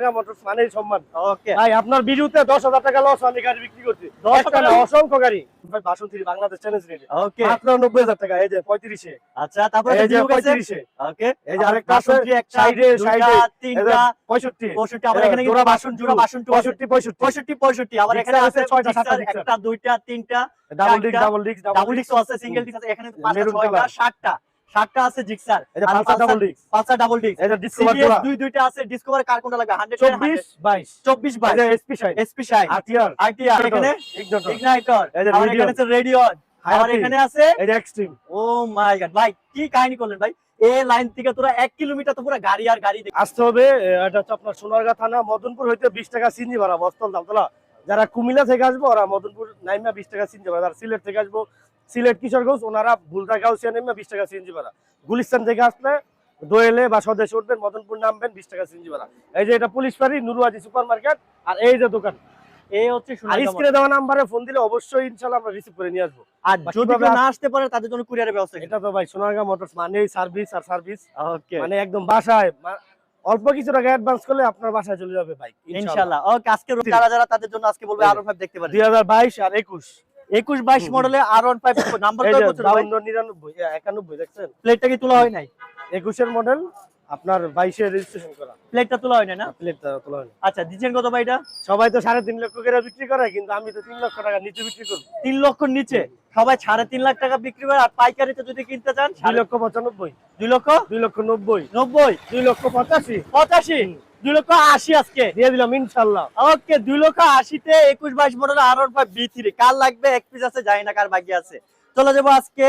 টাকা সম্মান। ওকে ভাই আপনার ভিডিওতে দশ হাজার টাকা লস আমি গাড়ি বিক্রি করছি। 10,000 একটা অসংখ্য গাড়ি। ভাই বাসন্তী বাংলাদেশ চ্যালেঞ্জ রেটে ওকে মাত্র নব্বই হাজার টাকা এই যে পঁয়ত্রিশে। আচ্ছা তারপরে এই যে পঁয়ত্রিশে। ওকে এই যে আরেকটা বাসন্তী একটা সাইডে দুইটা, সাইডে তিনটা পঁয়ষট্টি। পঁয়ষট্টি আবার এখানে জোড়া বাসন জোড়া বাসন পঁয়ষট্টি পঁয়ষট্টি পঁয়ষট্টি পঁয়ষট্টি আবার এখানে আছে ছয়টা, সাতটা। একটা দুইটা তিনটা double disc double disc double disc আছে সিঙ্গেল ডিস্ক আছে এখানে পাঁচটা ছয়টা সাতটা। আছে জিক্সার পাঁচটা ডাবল ডিস্ক দুই দুইটা আছে ডিসকভার কার কোনটা লাগবে 100 চব্বিশ বাইশ। 24 এই বাই এসপি সাইড এসপি শাই আরটিআর আইটিআর এখানে ইগনাইটর এই যে আর Radeon। এখানে আছে রেডিয়ন আর এখানে আছে এক্সট্রিম ও মাই গড ভাই কি কাহিনী করলেন ভাই? এই লাইন থেকে তোরা 1 কিলোমিটার তো পুরো গাড়ি আর গাড়ি আসতে হবে এ, এটা হচ্ছে আপনার সোনারগাঁ থানা মদনপুর হইতে বিশ টাকা সিঞ্জি ভাড়া বস্তল দামতলা। যারা কুমিল্লা থেকে আসব ওরা মদনপুর নাইমা বিশ টাকা সিঞ্জি ভাড়া। যারা সিলেট থেকে আসব সিলেট কিশোরগঞ্জ ওনারা ভুলটা গাউসিয়া নাইমা বিশ টাকা সিঞ্জি ভাড়া। গুলিস্তান থেকে আসলে দোয়েলে বা স্বদেশ উঠবেন মদনপুর নামবেন বিশ টাকা সিঞ্জি ভাড়া। এই যে এটা পুলিশ ফাঁড়ি নুরুয়াজি সুপার মার্কেট আর এই যে দোকান। এই হচ্ছে আর স্ক্রিনে দেওয়া নাম্বারে ফোন দিলে অবশ্যই ইনশাল্লাহ আমরা রিসিভ করে নিয়ে আসব। আর যদি কীভাবে কেউ আস- না আসতে পারে তাদের জন্য কুরিয়ারের ব্যবস্থা এটা তো ভাই সোনারগাঁ মোটরস মানেই সার্ভিস আর সার্ভিস ওকে মানে একদম বাসায় অল্প কিছু টাকা অ্যাডভান্স করলে আপনার বাসায় চলে যাবে ভাই ইনশাআল্লাহ। ওকে আজকে যারা যারা তাদের জন্য আজকে বলবে। আর দেখতে পারেন। দুই হাজার বাইশ আর একুশ। 21 22 বাইশ মডেলে আর ওয়ান ফাইভ নাম্বার নিরানব্বই একানব্বই দেখছেন? প্লেটটা কি তোলা হয় নাই? একুশের মডেল আপনার বাইশে রেজিস্ট্রেশন করা। প্লেটটা তোলা হয় না? প্লেটটা তোলা হয়নি। আচ্ছা দিচ্ছেন কত ভাই এটা সবাই তো সাড়ে তিন লক্ষ করে বিক্রি করে কিন্তু আমি তো লক্ষ টাকা নিচে বিক্রি করব। লক্ষর নিচে? সবাই সাড়ে তিন লাখ টাকা বিক্রি করে আর পাইকারিতে যদি কিনতে চান লক্ষ পঁচানব্বই। দুই লক্ষ? দুই লক্ষ নব্বই। নব্বই? দুই লক্ষ পঁচাশি। পঁচাশি? দুই লক্ষ আশি আজকে? দিয়ে দিলাম ইনশাল্লাহ। ওকে দুই লক্ষ আশিতে একুশ বাইশ মডেল আর বি থ্রি কার লাগবে? এক পিস আছে জানি না কার বাকি আছে। চলে যাব আজকে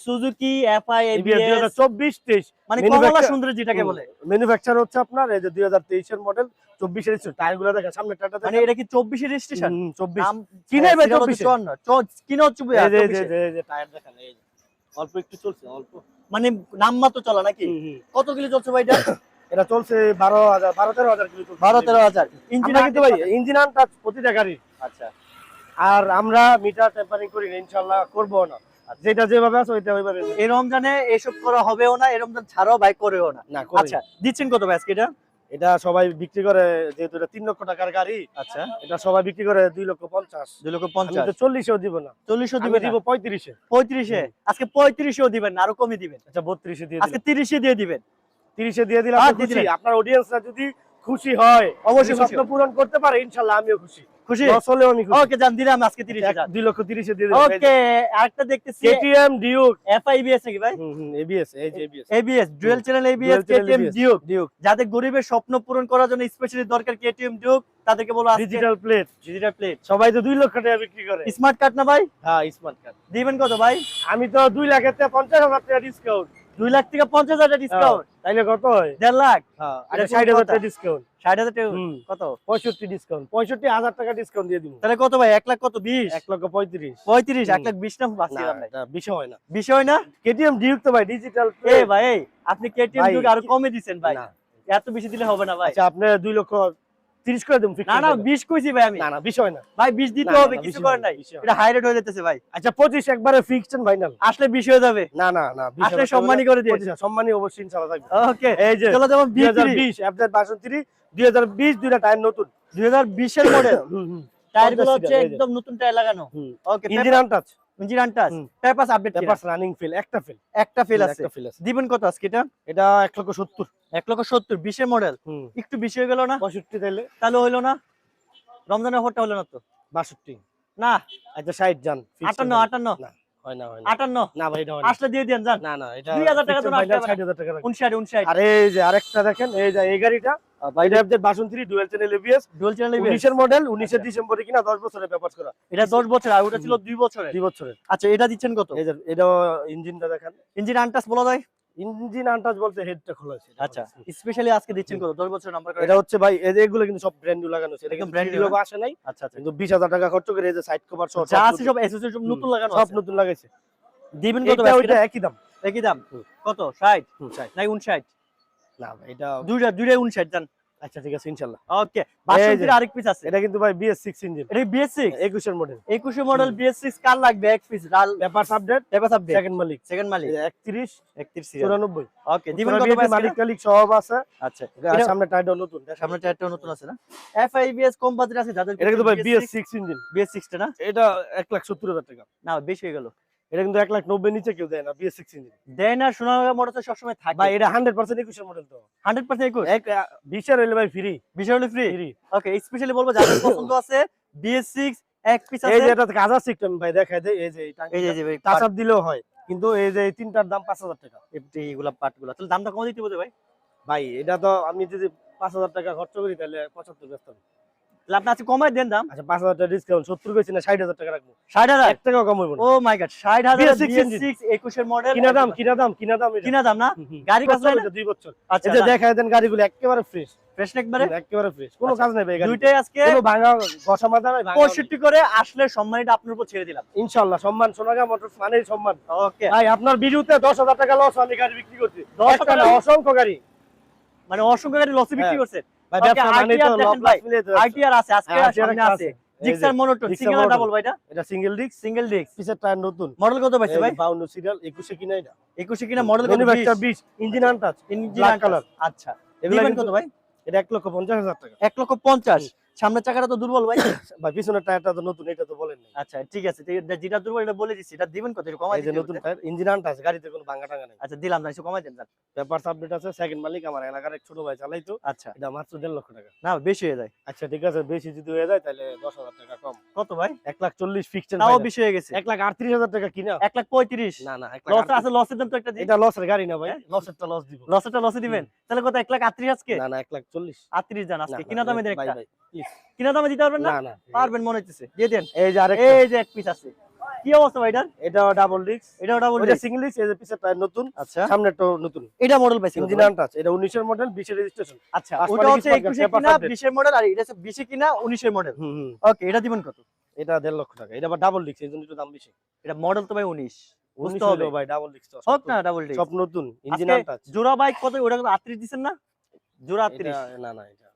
সুজুকি এফআই চব্বিশ তেইশ মানে কমলা সুন্দর যেটাকে বলে। ম্যানুফ্যাকচার হচ্ছে আপনার এই যে দুই হাজার তেইশের মডেল চব্বিশের টায়ারগুলো দেখেন সামনে টাটা মানে এটা কি চব্বিশের রেজিস্ট্রেশন চব্বিশ। কিনে ভাই serial হচ্ছে 24 চুয়ান্ন। চ- কিনে হচ্ছে এই যে- এই যে- 24 এই যে- এই যে টায়ার দেখেন অল্প একটু চলছে অল্প। মানে নাম মাত্র চলা নাকি? কত কিলো চলছে ভাই এটা? এটা চলছে বারো হাজার বারো তেরো হাজার কিলো বারো তেরো হাজার। ইঞ্জিন কিন্তু ভাই ইঞ্জিন আনটা প্রতিটা গাড়ি আচ্ছা। আর আমরা মিটার টেম্পারিং করি ইনশাল্লাহ করব না। যেটা যেভাবে আছে ওইটা ওইভাবে এই রমজানে এসব করা হবেও না এই রমজান ছাড়াও ভাই করেও না। না আচ্ছা দিচ্ছেন কত ভাই আজকে এটা? এটা সবাই বিক্রি করে যেহেতু এটা তিন লক্ষ টাকার গাড়ি আচ্ছা। এটা সবাই বিক্রি করে দুই লক্ষ পঞ্চাশ। দুই লক্ষ পঞ্চাশ। চল্লিশেও দিব না। চল্লিশও আমি দিব পঁয়ত্রিশে। পঁয়ত্রিশে? আজকে পঁয়ত্রিশেও দিবেন না আরও কমই দিবেন। আচ্ছা বত্রিশে দিয়ে আজকে তিরিশে দিয়ে দিবেন। তিরিশে দিয়ে দিলাম। আপনার অডিয়েন্সরা যদি খুশি হয় অবশ্যই অবশ্যই স্বপ্ন পূরণ করতে পারে ইনশাল্লাহ আমিও খুশি। খুশি? লস হলেও আমি খুশি। ওকে জান দিলাম আজকে তিরিশে এক- দুই লক্ষ তিরিশে দিয়ে দিলাম ওকে আরেকটা দেখতেছি। KTM Duke. এফআইবিএস নাকি ভাই? হুম এবিএস এই যে ABS. ABS dual channel ABS KTM Duke Duke. যাদের গরিবের স্বপ্ন পূরণ করার জন্য স্পেশালি দরকার কেটিএম ডিউক তাদেরকে বলো ডিজিটাল প্লেট ডিজিটাল প্লেট সবাই তো দুই লক্ষ টাকা বিক্রি করে। স্মার্ট কার্ড না ভাই? হ্যাঁ স্মার্ট কার্ড দিবেন কত ভাই? আমি তো দুই লাখের থেকে পঞ্চাশ হাজার টাকা ডিসকাউন্ট দুই লাখ থেকে পঞ্চাশ হাজার ডিসকাউন্ট তাইলে কত হয়? দেড় লাখ। হ্যাঁ ষাট হাজার টাকা ডিসকাউন্ট ষাট হাজার টাকা হুম। কত? পঁয়ষট্টি ডিসকাউন্ট পঁয়ষট্টি হাজার টাকা ডিসকাউন্ট দিয়ে দিব। তাহলে কত ভাই? এক লাখ কত? বিশ? এক লক্ষ পঁয়ত্রিশ। পঁয়ত্রিশ এক লাখ বিশ না বিষয় হয় না। বিষয় না? কেটিএম ডিউক তো ভাই ডিজিটাল এ ভাই আপনি কেটিএম ডিউক আরও কমে দিচ্ছেন ভাই। এত বেশি দিলে হবে না ভাই। আচ্ছা আপনি দুই লক্ষ তিরিশ করে দেবো না না বিশ কইছি ভাই আমি। না না বিষয় না। ভাই বিশ দিতে না, না, হবে কিছু করার নাই। এটা হাই রেট হয়ে যেতেছে ভাই। আচ্ছা পঁচিশ একবারে ফিক্সড ফাইনাল আসলে বিশ হয়ে যাবে। না না না বিশ আসলে হাজার সম্মানী করে দিয়ে সম্মানী অবশ্যই ইনশাল্লাহ থাকবে। ওকে এই যে চলো যেমন দুই বি হাজার বিশ অ্যাপডেট বাসন থ্রি দুই হাজার বিশ দুইটা টায়ার নতুন। দুই হাজার বিশের মডেল টায়ারগুলো হচ্ছে। একদম নতুন টায়ার লাগানো। Okay engine untouch engine untouch papers update papers running feel একটা ফিল একটা ফেল আছে। দিবেন কত আজকে এটা? এটা এক লক্ষ সত্তর। এক লক্ষ সত্তর বিশের মডেল হুম। একটু বেশি হয়ে গেল না? পঁয়ষট্টি তাহলে তাহলে হইল না? রমজানের অফারটা হলো না তো? বাষট্টি। না। আচ্ছা ষাট যান। fixed আটান্ন আটান্ন। না। হয় না হয় না। আটান্ন? না ভাই এটা হয় না। আসলে দিয়ে দিন যান। না না এটা 2000 টাকা তো না 60,000 টাকা রাখি। উনষাট উনষাট। আর এই যে আরেকটা দেখেন এই যে এই গাড়িটা বাইরে আপডেট বাসন three dual channel ABS dual channel উনিশের মডেল আচ্ছা। ডিসেম্বরে কিনা দশ বছরের পেপার করা এটা দশ বছর আর ওটা ছিল বছরের। বছরের। আচ্ছা এটা দিচ্ছেন কত? এই যে এটা ইঞ্জিনটা দেখেন। ইঞ্জিন আনটাস বলা যায়? ইঞ্জিন আনটাচ বলতে হেডটা খোলা আছে আচ্ছা স্পেশালি আজকে দিচ্ছেন কত? দশ বছর নাম্বার করে এটা হচ্ছে ভাই এগুলো কিন্তু সব ব্র্যান্ড নিউ লাগানো আছে। এটা কিন্তু ব্র্যান্ড নিউ new আসে নাই। আচ্ছা আচ্ছা। কিন্তু বিশ হাজার টাকা খরচ করে এই যে সাইড কভার সহ যা সব আছে সব এসোসিয়েট সব নতুন লাগানো সব নতুন লাগাইছে। দিবেন কত এটা ওইটা একই দাম। একই দাম? কত? ষাট? হুম, ষাট। নাই উনষাট না ভাই, এটা দুইটা দুইটাই উনষাট জান। আচ্ছা ঠিক আছে ইনশাল্লাহ। ওকে বাসন্তীর আরেক পিস আছে। এটা কিন্তু ভাই বিএস সিক্স ইঞ্জিন এটা বিএস সিক্স একুশের মডেল একুশে মডেল বিএস সিক্স কার লাগবে? এক পিস লাল। পেপার আপডেট টেপাস আপডেট সেকেন্ড মালিক। সেকেন্ড মালিক। একত্রিশ একত্রিশ সিরিয়াল চুরানব্বই। ওকে দিবেন কত ভাই মালিক আজকে? সব আছে। আচ্ছা। আর এটা- সামনে টাইটাও নতুন। সামনে টায়ারটা নতুন আছে না? এফআইবিএস কম বাজেট আছে যাদের এটা কিন্তু ভাই বিএস সিক্স ইঞ্জিন বিএস সিক্সটা না? এটা এক লাখ সত্তর হাজার টাকা। না বেশি হয়ে গেল। এটা কিন্তু এক লাখ নব্বই নিচে কেউ দেয় না বিএস সিক্স ইঞ্জিন দেয় না সোনারগাঁ মোটর তো সবসময় থাকে। ভাই এটা হান্ড্রেড পার্সেন্ট একুশের মডেল তো। হান্ড্রেড পার্সেন্ট একুশ? এক আহ, হইলে ভাই ফ্রি বিষয় হলো ফ্রি ফ্রি ওকে স্পেশালি বলব যাদের পছন্দ আছে বিএস সিক্স এক পিস এই যে এটা কাজা সিস্টেম ভাই দেখাই দেয় এই যে এই যে- এই যে ভাই টাচ আপ দিলেও হয় কিন্তু এই যে তিনটার দাম পাঁচ হাজার টাকা। এইগুলা পার্টগুলো তাহলে দামটা কম দিতে বলতে ভাই। ভাই এটা তো আমি যদি পাঁচ হাজার টাকা খরচ করি তাহলে পঁচাত্তর ব্যস্ত তাহলে আপনি আজকে কমাই দেন দাম? আচ্ছা পাঁচ হাজার টাকা ডিসকাউন্ট সত্তর কইছি না ষাট হাজার টাকা রাখব। ষাট হাজার? এক টাকাও কম না। ও মাই গড ষাট হাজার BS6 বিএস engine। মডেল কিনা দাম কিনা দাম কিনা দাম। কিনা দাম না। গাড়ি? এটা, দুই বছর। আচ্ছা এই যে দেখায় দেন গাড়িগুলো একেবারে ফ্রেশ ফ্রেশ একবারে? একেবারে ফ্রেশ কোনো আচ্ছা, কাজ নাই ভাই গাড়ি দুইটাই আজকে কোনো ভাঙা ঘষা মাথা নাই ভাঙা পঁয়ষট্টি করে আসলে সম্মানিটা আপনার উপর ছেড়ে দিলাম। ইনশাআল্লাহ সম্মান সোনাগা মোটরস মানেই সম্মান। ওকে ভাই আপনার ভিডিওতে দশ হাজার টাকা লস আমি গাড়ি বিক্রি করছি। দশ একটা না হাজার? অসংখ্য গাড়ি। মানে অসংখ্য গাড়ি লসে বিক্রি হ্যাঁ। করছে। ভাই ব্যবসা মানেই তো। আইটিআর আছে আজকে হ্যাঁ, সামনে আছে। Gixxer monotone single. ডাবল ভাইটা এটা? সিঙ্গেল ডিস্ক সিঙ্গেল ডিস্ক পিছের টায়ার নতুন। মডেল কত পাইছে ভাই? বাউন্ন সিরিয়াল একুশে কিনা এটা? একুশে কিনা মডেল কত? ম্যানুফ্যাকচার বিশ। ইঞ্জিন আনটাচ ইঞ্জিন black আচ্ছা। এগুলো কত? ভাই? এটা এক লক্ষ পঞ্চাশ হাজার টাকা। এক লক্ষ পঞ্চাশ। সামনের চাকাটা তো দুর্বল ভাই। ভাই পিছনের টায়ারটা তো নতুন এটা তো বলেন আচ্ছা ঠিক আছে যেটা দুর্বল এটা বলে দিচ্ছি। এটা দিবেন কত? কমাই এই যে নতুন টায়ার ইঞ্জিন আনটাচ গাড়িতে কোনো ভাঙা টাঙা নেই। আচ্ছা দিলাম না কমাই দেন যান। পেপার আপডেট আছে সেকেন্ড মালিক আমার এলাকার এক ছোট ভাই চালাইতো আচ্ছা। এটা মাত্র দেড় লক্ষ টাকা। না বেশি হয়ে যায়। আচ্ছা ঠিক আছে বেশি যদি হয়ে যায় তাহলে দশ হাজার টাকা কম। কত ভাই? এক লাখ চল্লিশ ফিক্সড তাও বেশি হয়ে গেছে। এক লাখ আটত্রিশ হাজার টাকা কিনা। এক লাখ পঁয়ত্রিশ। না না লস আছে লসের দাম তো একটা এটা লসের গাড়ি না ভাই। হ্যাঁ? লসেরটা লস দিব। লসেরটা লসে দিবেন। তাহলে কত এক লাখ আটত্রিশ আজকে? না না এক লাখ চল্লিশ। আটত্রিশ জান আজকে। কিনা দামে দেন একটা। কিনা দামে দিতে পারবেন না? পারবেন মনে হচ্ছে দিয়ে দেন। এই যে আরেকটা। এই যে এক পিস আছে। কি অবস্থা ভাই এটা ডাবল ডিস্ক এটা বলতে ওইটা সিঙ্গেল ডিস্ক টায়ার নতুন। আচ্ছা। সামনেরটা নতুন। এটা মডেল পাইছি এটা 19 এর মডেল 20 এর রেজিস্ট্রেশন আচ্ছা ওটা হচ্ছে discount, একুশে paper কিনা update। বিশের মডেল আর এটা হচ্ছে বিশে কিনা উনিশের মডেল হুম হুম। ওকে এটা দিবেন কত? এটা 1.5 লক্ষ টাকা। এটা আবার ডাবল ডিস্ক একটু দাম বেশি। এটা মডেল তো ভাই উনিশ। বুঝতে 19 হবে। ভাই ডাবল ডিস্ক তো না ডাবল ডি সব নতুন জোড়া বাইক কত? ওটা কত আটত্রিশ দিচ্ছেন না? জোড়া আটত্রিশ। না না এটা।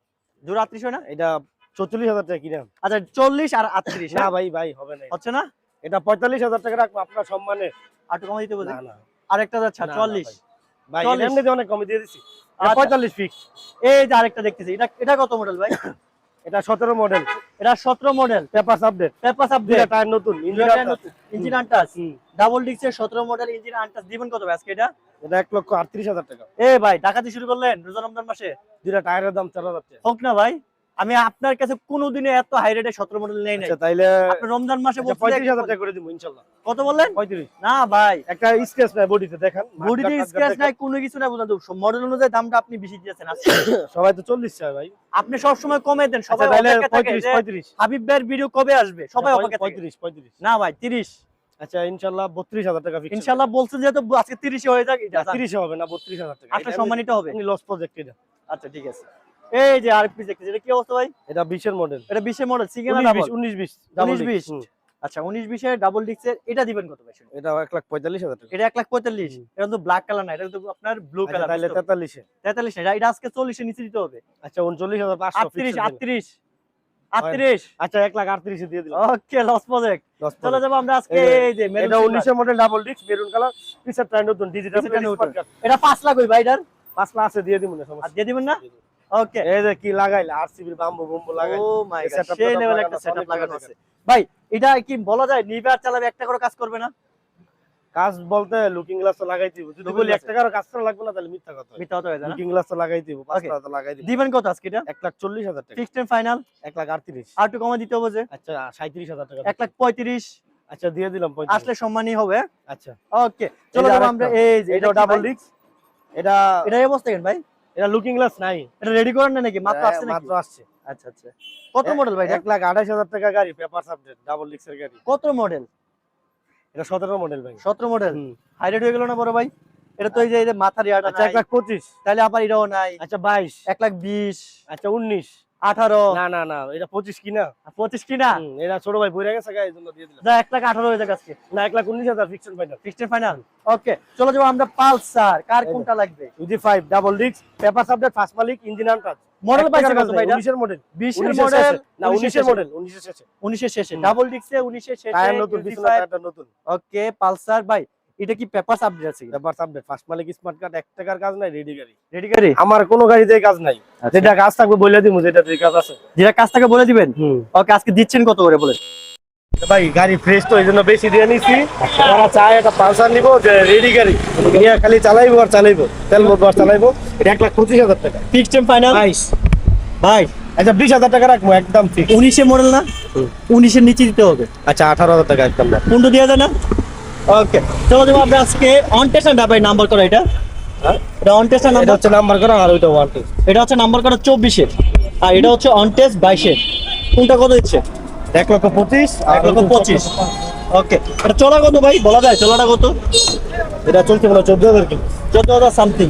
জোড়া আটত্রিশ হয় না? এটা 44000 টাকা কিনা আচ্ছা চল্লিশ আর আটত্রিশ না ভাই ভাই হবে না হচ্ছে না? এটা 45000 টাকা রাখব আপনার সম্মানে আর একটু কমাই দিতে না যাচ্ছে না, না, চল্লিশ। ভাই। এটা 40 এমনিতে অনেক কমে দিয়ে দিছি। আচ্ছা। 45 ফিক্স এই যে আরেকটা দেখতেছি এটা এটা কত মডেল ভাই? এটা 17 মডেল এটা সতেরো মডেল পেপারস আপডেট টায়ার নতুন ইঞ্জিন ইঞ্জিন আনটাস ডাবল ডিক্সের মডেল ইঞ্জিন আনটাস দিবেন কত আজকে এটা? এটা 1 লক্ষ 38000 টাকা। এ ভাই ডাকাতি শুরু করলেন রোজা রমজান মাসে? দুইটা টায়ারের দাম 4000 টাকা। হোক না ভাই। আমি আপনার কাছে কোনোদিনে এত হাই রেটে সতেরো মডেল নেই নাই। আচ্ছা তাইলে রমজান মাসে আচ্ছা, 35000 টাকা করে দিব কত বললেন? 35 না ভাই। একটা স্ক্র্যাচ নাই বডিতে দেখেন। বডিতে স্ক্র্যাচ নাই কোনো কিছু নাই তো। মডেল অনুযায়ী দামটা আপনি বেশি দিয়েছেন সবাই তো 40 চায় ভাই। আপনি সব সময় কমে দেন আচ্ছা সবাই পঁয়ত্রিশ পঁয়ত্রিশ থাকে 35 যে 35 হাবিব ভাইয়ের ভিডিও কবে আসবে? সবাই পঁয়ত্রিশ 35 35 না ভাই 30 আচ্ছা ইনশাআল্লাহ 32000 টাকা ফিক্স ইনশাআল্লাহ বলছেন যেহেতু আজকে 30 হয়ে যাক এটা 30 হবে না 32000 টাকা। আসলে সম্মানিত হবে। লস প্রজেক্ট এটা। আচ্ছা ঠিক আছে। এই যে পিস দেখতেছি এটা কি অবস্থা ভাই? এটা 20 এর মডেল এটা 20 এর মডেল সিঙ্গেল না 19 ডাবল 20 19 20 19 20 20 আচ্ছা 19 20 এর ডাবল ডিক্সের এটা দিবেন কত ভাই এটা 1 লাখ 45000 টাকা। এটা 1 লাখ 45 হুম। এটা তো ব্ল্যাক কালার না এটা তো আপনার ব্লু আচ্ছা কালার তাইলে 43 এ 43 না এটা- আজকে 40 এর নিচে দিতে হবে। আচ্ছা 39500 38 38 38 আচ্ছা 1 লাখ 38 দিয়ে দিলাম। ওকে লস প্রজেক্ট লস চলে যাব আমরা আজকে এই যে, এই যে মেরুন এটা 19 এর মডেল ডাবল মেরুন কালার নতুন ডিজিটাল এটা 5 লাখ লাখ আছে দিয়ে দিব না সমস্যা দিয়ে দিবেন না? ওকে এই যে কি লাগাইলে? আরসিবির বাম্বু বাম্বু লাগাই ও মাই গড সেই লেভেল একটা সেটআপ লাগানো আছে। ভাই এটা কি বলা যায়? নিবে আর চালাবে একটা করে কাজ করবে না? কাজ বলতে লুকিং গ্লাস তো লাগাই দিব। যদি বলি glass এক টাকার কাজ করা লাগবে না তাহলে মিথ্যা কথা। মিথ্যা হয়ে না? লুকিং গ্লাস তো লাগাই দিব টাকা তো লাগাই দিব। দিবেন কত আজকে এটা? এক লাখ চল্লিশ হাজার টাকা। ফিক্সড এন্ড ফাইনাল এক লাখ আটত্রিশ। আর একটু কমে দিতে হবে যে। আচ্ছা সাঁত্রিশ হাজার টাকা। এক লাখ পঁয়ত্রিশ। আচ্ছা দিয়ে দিলাম আসলে সম্মানই হবে। আচ্ছা। ওকে চলো। আমরা এই যে এটাও ডাবল ডিস্ক এটা এটা এই অবস্থা কেন ভাই? এটা লুকিং গ্লাস নাই। এটা রেডি করেন না নাকি? মাত্র হ্যাঁ, আসছে নাকি? মাত্র আসছে। আচ্ছা আচ্ছা। কত মডেল ভাই এটা? এক লাখ আঠাশ হাজার টাকা গাড়ি পেপার সাবজেক্ট ডাবল লিক্সের গাড়ি। কত মডেল এটা সতেরো মডেল ভাই। সতেরো মডেল হুম। হাইলাইট হয়ে গেল না বড় ভাই? এটা তো এই যে মাথার ইয়াটা আচ্ছা এক লাখ পঁচিশ। তাহলে আবার এটাও নাই। আচ্ছা বাইশ। এক লাখ বিশ। আচ্ছা উনিশ। আঠারো। না না না এটা পঁচিশ কিনা। পঁচিশ কিনা? এটা ছোট ভাই পড়ে গেছে এই জন্য দিয়ে দিলাম। এক লাখ আঠারো আজকে। না এক লাখ উনিশ হাজার fixed final fixed final okay চলো যাব আমরা পালসার। কার কোনটা লাগবে? UG five double disc paper subject first মালিক ইঞ্জিন আনটাচ মডেল পাইছে কত ভাই মডেল বিশের উনিশের মডেল মডেল না মডেল শেষে। শেষে। ডাবল ডিক্সে উনিশের শেষে টায়ার নতুন নতুন। ওকে পালসার ভাই এটা কি পেপার আপডেট আছে? পেপার সাবজেক্ট ফার্স্ট মালিক স্মার্ট কার্ড এক টাকার কাজ নাই রেডি গাড়ি। রেডি গাড়ি? আমার কোনো গাড়িতে কাজ নাই। যেটা কাজ থাকবে বলে দিমু যেটা কাজ আছে। যেটা কাজ থেকে বলে দিবেন? ওকে আজকে দিচ্ছেন কত করে বলে ভাই গাড়ি ফ্রেশ তো এই জন্য বেশি দিয়ে নিছি। ওরা চায় একটা পালসার নিবো যে রেডি গাড়ি। নিয়ে খালি চালাইবো আর চালাইবো তেল ভরবো আর চালাইবো। এটা এক লাখ পঁচিশ হাজার টাকা। ফিক্সড ফাইনাল বাইশ ভাই আচ্ছা বিশ হাজার টাকা রাখব একদম ফিক্স উনিশের মডেল না। উনিশের নিচে দিতে হবে। আচ্ছা আঠারো হাজার টাকা একদম। পনেরো দেওয়া যায় না? ওকে চলো যাব আমরা আজকে অন টেস্ট ভাই নাম্বার করা এটা। হ্যাঁ? এটা অন টেস্ট নাম্বার হচ্ছে নাম্বার করা আর ওইটা ওয়ান টেস্ট এটা হচ্ছে নাম্বার করা চব্বিশের। আর এটা হচ্ছে অন টেস্ট বাইশের। কোনটা কত দিচ্ছে? এক লক্ষ পঁচিশ এক লক্ষ পঁচিশ। ওকে এটা চলা কত ভাই? বলা যায় চলাটা কত? এটা চলছে হয় চোদ্দ হাজার চোদ্দ হাজার সামথিং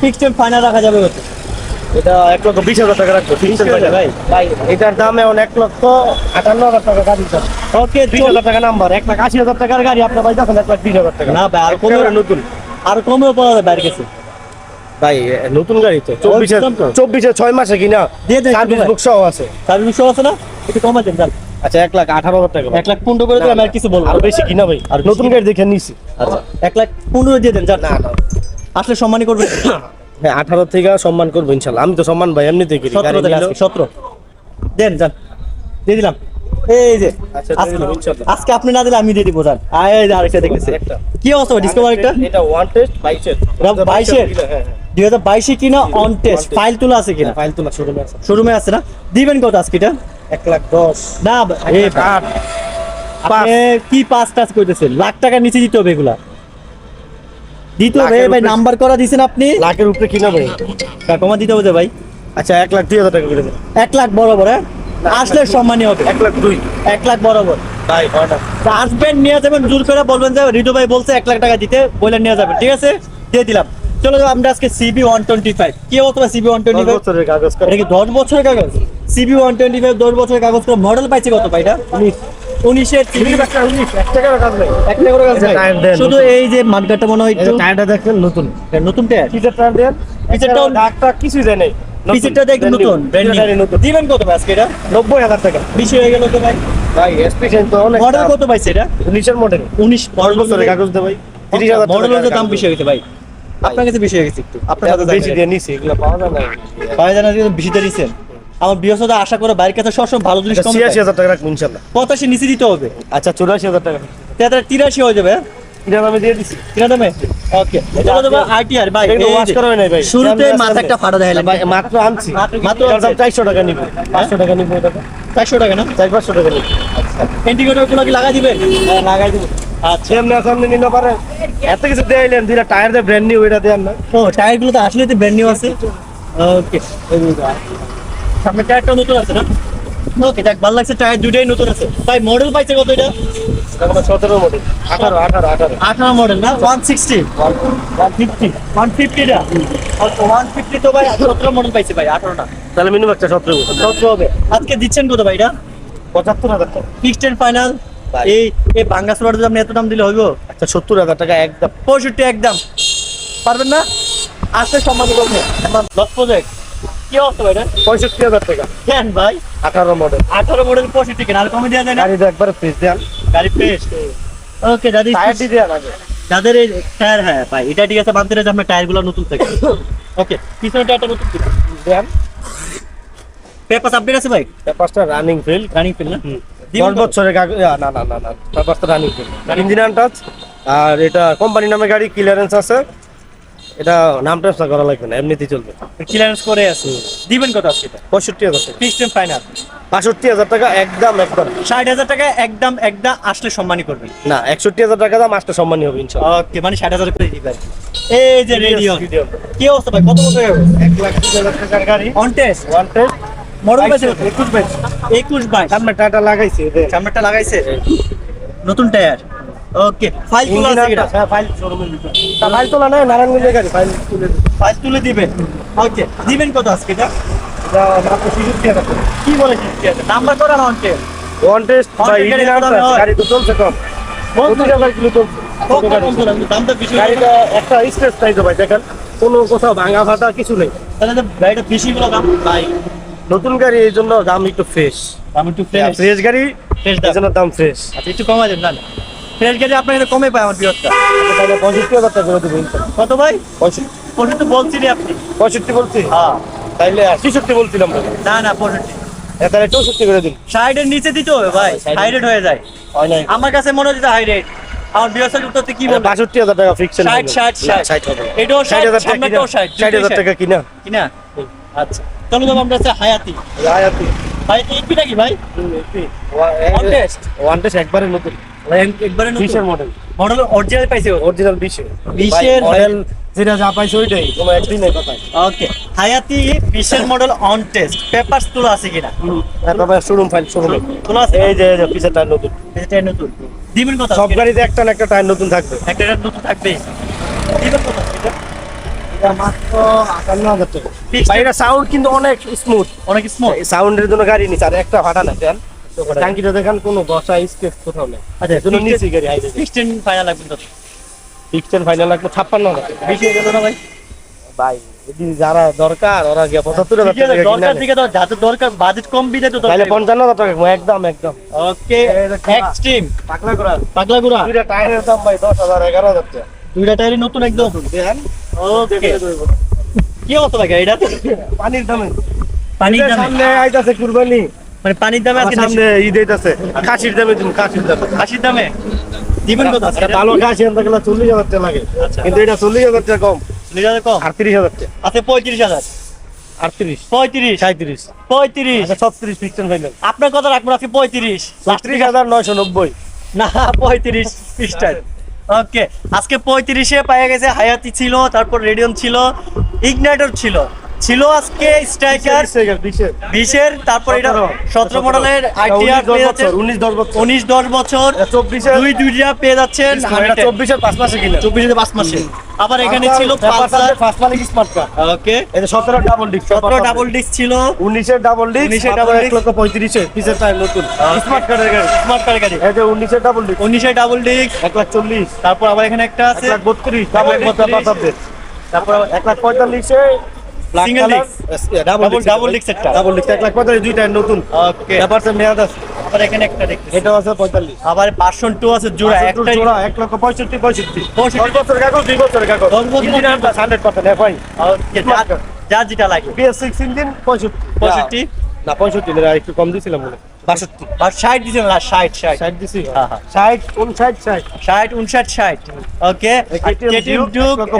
ফিক্সড ফাইনাল রাখা যাবে কত? এটা এক লক্ষ বিশ হাজার টাকা রাখব হাজার, ভাই। ভাই। এটার দাম এখন এক লক্ষ আটান্ন হাজার টাকা গাড়ি ওকে বিশ হাজার টাকা নাম্বার এক লাখ আশি হাজার টাকার গাড়ি আপনার ভাই দেখেন এক লাখ বিশ হাজার টাকা? না ভাই আর কমে নতুন। আর কমেও পাওয়া যায় বাইরের কাছে। ভাই নতুন গাড়ি তো। চব্বিশে চব্বিশে ছয় মাসে কিনা দিয়ে দেন সার্ভিস বুক সহ আছে। সার্ভিস সহ আছে না? একটু কমে দেন আচ্ছা এক লাখ আঠারো হাজার টাকা। এক লাখ পনেরো করে দিলাম আর কিছু বলব আর বেশি কিনা ভাই। আর আর নতুন গাড়ি দেখে নিছি। আচ্ছা এক লাখ পনেরো দিয়ে দেন যান। না না। আসলে সম্মানই করবেন। হ্যাঁ আঠারো থেকে সম্মান করব ইনশাল্লাহ। আমি তো সম্মান ভাই এমনিতে করি। সতেরো দেন যান। দিয়ে দিলাম। এই যে আচ্ছা, আজকে- আপনি না দিলে আমি দিয়ে দিব যান। আয় যে আরেকটা দেখতেছি। কি অবস্থা ডিসকভার একটা? এটা ওয়ান টেস্ট বাইশের 22 এর? হ্যাঁ দুই হাজার বাইশে কিনা অন টেস্ট ফাইল তোলা আছে কিনা? ফাইল তোলা শুরু আছে। শোরুমে আছে না? দিবেন কত আজকে এটা? এক লাখ দশ। না কি পাঁচ টাচ করতেছেন লাখ টাকার নিচে দিতে হবে এগুলা। দিতে হবে ভাই নাম্বার করা আপনি? লাখের উপরে কিনা ভাই? কমা দিতে হবে ভাই। আচ্ছা এক লাখ দুই হাজার টাকা করে এক লাখ বরাবর হ্যাঁ? আসলে সম্মানই হবে। এক লাখ দুই। এক লাখ বরাবর। ভাই না তা আসবেন নিয়ে যাবেন জোর করে বলবেন যে রিদু ভাই বলছে এক লাখ টাকা দিতে বলে নিয়ে যাবেন ঠিক আছে? দিয়ে দিলাম। চলো যাব আমরা আজকে সিবি ওয়ান টোয়েন্টি ফাইভ কি অথবা সিবি ওয়ান টোয়েন্টি ফাইভ বছরের কাগজ দশ বছরের কাগজ? সিবি ওয়ান টোয়েন্টি ফাইভ দশ বছরের কাগজ মডেল পাইছে কত ভাই উনিশ। উনিশের শুধু এই যে মাঠগাটটা মনে হয় একটু টায়ারটা দেখেন নতুন। নতুন টায়ার দেন। কিছুই নতুন। দিবেন কত ভাই আজকে এটা? নব্বই হাজার টাকা। বেশি হয়ে গেল তো ভাই। ভাই এসপিশন তো অনেক মডেল কত পাইছে এটা? উনিশের মডেল উনিশ দশ বছরের কাগজ দে ভাই। তিরিশ হাজার মডেলের দাম বেশি হয়ে গেছে ভাই। আপনার কাছে বেশি হয়ে গেছে একটু। আপনার সাথে বেশি দিয়ে নিছি এগুলো পাওয়া যায় না। পাওয়া যায় না বেশি দিয়ে দিচ্ছেন আমার বৃহস্পতি আশা করে বাইরের কাছে সবসময় ভালো জিনিস ছিয়াশি হাজার টাকা রাখব ইনশাল্লাহ। পঁচাশি নিচে দিতে হবে। আচ্ছা চুরাশি হাজার টাকা। তিরাশি হয়ে যাবে হ্যাঁ? দামে দিয়ে দিছি। কিনা দামে? ওকে। চলো যাব আইটিআর ভাই ওয়াশ করা নাই ভাই। শুরুতে মাথা একটা ফাটা ভাই, মাত্র আনছি। মাত্র- টাকা নিবো। টাকা নিবো এটা চারশো টাকা না? চার পাঁচশো টাকা নিবো। ইন্ডিকেটরগুলো কি লাগাই দিবেন হ্যাঁ, লাগাই দিব। আচ্ছা। পারে। এত কিছু দেয়াইলেন দুইটা টায়ার দিয়ে ব্র্যান্ড নিউ এটা দেন না। ও টায়ারগুলো তো আসলে তো ব্র্যান্ড নিউ আছে। ওকে সামনে টায়ারটা নতুন আছে না? ওকে দেখ ভালো লাগছে টায়ার দুটাই নতুন আছে। ভাই মডেল পাইছে কত এটা? সতেরো মডেল আঠারো। আঠারো আঠারো। আঠারো মডেল না? One sixty one fifty one ফিফটিটা one fifty তো ভাই সতেরো মডেল পাইছে ভাই আঠারোটা। তাহলে মিনিমাম একটা সতেরো সতেরো হবে। আজকে দিচ্ছেন কত ভাই এটা? পঁচাত্তর হাজার টাকা। Fixed and final. এই এই বাঙ্গা সোলার যদি আপনি এত দাম দিলে হইব? আচ্ছা সত্তর হাজার টাকা একদম। পঁয়ষট্টি একদম। পারবেন না? আসলে সম্মান করবে দশ প্রজেক্ট কি অবস্থা ভাই পঁয়ষট্টি হাজার টাকা। কেন ভাই। আঠারো মডেল আঠারো মডেল পঁয়ষট্টি কেন? আর কমে দেওয়া যায় না? গাড়িটা একবার ফ্রেশ দেন গাড়ি ফ্রেশ ওকে দাদি টায়ার দেন আগে যাদের এই টায়ার হ্যাঁ ভাই এটা ঠিক আছে মানতে যে আপনার টায়ার নতুন থাকে ওকে পিছনে টায়ারটা নতুন দেন। পেপার আপডেট আছে ভাই? পেপারসটা রানিং ফিল রানিং ফিল না? দশ বছরের না না না না। পেপারসটা রানিং ফিল ইঞ্জিন টাচ আর এটা কোম্পানি নামে গাড়ি ক্লিয়ারেন্স আছে। এটা নাম ট্রান্সফার করা লাগবে না এমনিতেই চলবে। ক্লিয়ারেন্স করে আছে। দিবেন কত আজকে পঁয়ষট্টি হাজার টাকা। ফিক্সড ফাইনাল বাষট্টি হাজার টাকা একদম একবার ষাট হাজার টাকা একদম একদম আসলে সম্মানই করবেন। না একষট্টি হাজার টাকা দাম আসতে সম্মানী হবে ইনশাল্লাহ ওকে মানে ষাট হাজার করে দিবেন। এই যে রেডিও। কি অবস্থা ভাই? কত বছর এক লাখ তিরিশ হাজার টাকার গাড়ি। On test one test model পাইছে একুশ বাইশ। একুশ বাইশ। সামনে টাটা লাগাইছে। সামনেটা লাগাইছে? নতুন টায়ার? ওকে ফাইল তোলা ইঞ্জিন আছে এটা। হ্যাঁ, ফাইল শোরুমের ভিতরে। তা ফাইল তোলা নাই নারায়ণগঞ্জের গাড়ি ফাইল তুলে। ফাইল তুলে দিবেন ওকে দিবেন কত আজকে এটা? এটা মাত্র 66 হাজার কি বলে নাম্বার করা না অনকে ওয়ান টেস্ট বা ইঞ্জিন কত গাড়ি তো চলছে কম। পঁচিশ হাজার কিলো চলছে। গাড়িটা একটা স্ট্রেস নাই তো ভাই দেখেন। কোনো কোথাও ভাঙা ফাটা কিছু নেই। তাহলে গাড়িটা বেশি গুলো দাম? ভাই নতুন গাড়ি এই জন্য দাম একটু ফ্রেশ দাম একটু ফ্রেশ ফ্রেশ গাড়ি ফ্রেশ দাম। দাম ফ্রেশ আচ্ছা একটু কমাই দেন না। ফ্রেশ গাড়ি আপনার কমে পায় আমার বিরতটা তাহলে পঁয়ষট্টি হাজার টাকা করে দেবেন। কত ভাই? পঁয়ষট্টি। তো বলছিলি আপনি। পঁয়ষট্টি বলছি? হ্যাঁ। তাইলে ছেষট্টি বলছিলাম না না পঁয়ষট্টি। এ, তাহলে চৌষট্টি করে দিন। সাইডের নিচে দিতে হবে ভাই side রেট হয়ে যায়। আমার কাছে মনে হচ্ছে হাই রেট আমার বিরসের উত্তরতে কি বলব? বাষট্টি হাজার টাকা ফিক্সড এটাও টাকা কিনা? টাকা কিনা? কিনা? আচ্ছা। চলো আমরা হায়াতি। হায়াতি। একবি নাকি ভাই? One test? ওয়ান টেস্ট একবারে নতুন। একবারে বিশের মডেল মডেল অরিজিনাল পাইছে অরিজিনাল বিশে বিশের। মডেল যেটা যা পাইছে ওইটাই। কোনো একদিন কথা। ওকে হায়াতি বিশের মডেল অন টেস্ট পেপারস তুলো আছে কিনা? তবে শোরুম ফাইল শোরুম তুলো আছে এই যে এই যে পিছের টায়ার নতুন। এটা নতুন। দিবেন কত সব গাড়িতে একটা না একটা টায়ার নতুন থাকবে। একটা এটা নতুন থাকবে। দিবেন কত এটা? এটা মাত্র আটান্ন হাজার টাকা। Fixed ভাই এটা সাউন্ড কিন্তু অনেক স্মুথ অনেক স্মুথ সাউন্ডের জন্য গাড়ি নিচ্ছে আর একটা ফাটা না দেন। ট্যাঙ্কিটা দেখেন কোনো বসা স্পেস কোথাও নেই। আচ্ছা এজন্য নিচে গাড়ি হাইওয়ে সিক্সটিন ফাইনাল লাগবে কত ফিক্সড ফাইনাল লাগবে ছাপ্পান্ন হাজার। বেশি হয়ে গেল না ভাই? ভাই যদি যারা দরকার ওরা গিয়ে পঁচাত্তর হাজার ঠিক আছে, টাকা কিনে দরকার দিকে তো যাতে দরকার বাজেট কম বিদে তো তাহলে পঞ্চান্ন হাজার টাকা একদম একদম। ওকে। এক্সট্রিম পাগলা গুড়া দুইটা টায়ারের দাম ভাই দশ হাজার এগারো হাজার টাকা। দুইটা টায়ারই নতুন একদম। দেখেন। ওকে। কি অবস্থা ভাই গাড়িটা পানির দামে। পানির দামে। সামনে আইতাছে কুরবানি। মানে পানির দামে আজকে সামনে ঈদ আইতাছে খাসির দামে দিন খাসির দামে। হাসির দামে? দিবেন কত ভালো আনতে গেলে চল্লিশ হাজার টাকা লাগে। আচ্ছা। কিন্তু এটা চল্লিশ হাজার টাকা কম। লিটারে কম? আটত্রিশ হাজার টাকা। আছে পঁয়ত্রিশ হাজার। আটত্রিশ। পঁয়ত্রিশ? সাঁত্রিশ পঁয়ত্রিশ? আচ্ছা ছত্রিশ ফিক্সড ফাইনাল আপনার কথা রাখব আজকে পঁয়ত্রিশ। হাজার নয়শো নব্বই। না পঁয়ত্রিশ পৃষ্ঠার ওকে আজকে পঁয়ত্রিশে পাওয়া গেছে হায়াতি ছিল তারপর রেডিয়ন ছিল ইগনাইটর ছিল। ছিল আজকে স্ট্রাইকার বিশের তারপর এটা সতেরো মডেলের আইটিআর পেয়ে যাচ্ছেন। উনিশ দশ বছর। উনিশ দশ বছর। চব্বিশের দুই দুইটা পেয়ে যাচ্ছেন চব্বিশের পাঁচ মাসে কিনা। চব্বিশে পাঁচ মাসে। আবার এখানে ছিল পালসার। ফার্স্ট মালিক স্মার্ট কার ওকে। এই যে সতেরো ডাবল ডিস্ক সতেরো ডাবল ডিস্ক ছিল। ডাবল ডিস্ক 19 এর ডাবল। লক্ষ পঁয়ত্রিশে পিসের টাইম নতুন। স্মার্ট কার্ডের গাড়ি। স্মার্ট কার গাড়ি। এই যে উনিশের double disc double disc lakh চল্লিশ। তারপর আবার এখানে একটা এক আছে লাখ ডাবল বত্রিশ। তারপর লাখ পঁয়তাল্লিশে সিঙ্গেল আছে। আবার একটু কম দিছিলাম বলে। 62 আর 60 দিছেন না 60 60 60 ওকে কেটিএম 2 লক্ষ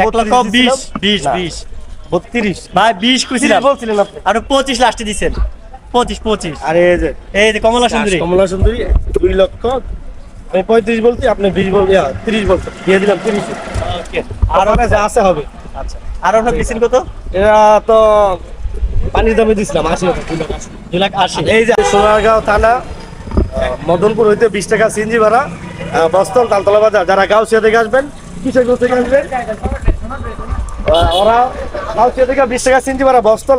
বত্রিশ। ভাই বিশ কইছিলাম বলছিলেন আপনি? আর পঁচিশ লাস্টে দিচ্ছেন পঁচিশ পঁচিশ। আর এই যে এই যে কমলা সুন্দরী। কমলা সুন্দরী দুই লক্ষ। আমি পঁয়ত্রিশ বলছি আপনি বিশ বল ইয়া, তিরিশ বলছেন। দিয়ে দিলাম তিরিশ। ওকে। আর ওখানে যা আছে হবে। আচ্ছা। আর আপনার পিছন কত? এরা তো পানির দামে দিছিলাম আশি দুই লাখ আশি। এই যে সোনারগাঁও থানা মদনপুর হইতে বিশ টাকা সিএনজি ভাড়া বস্তল তালতলা বাজার। যারা গাউসিয়া থেকে আসবেন কিশোরগঞ্জ থেকে আসবেন ওরা গাউসিয়া থেকে বিশ টাকা বস্তল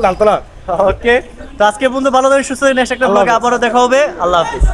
ওকে তো আজকে বন্ধু ভালো থাকবেন সুস্থ নেক্সট একটা ব্লগে আবারও দেখা হবে। আল্লাহ হাফিজ।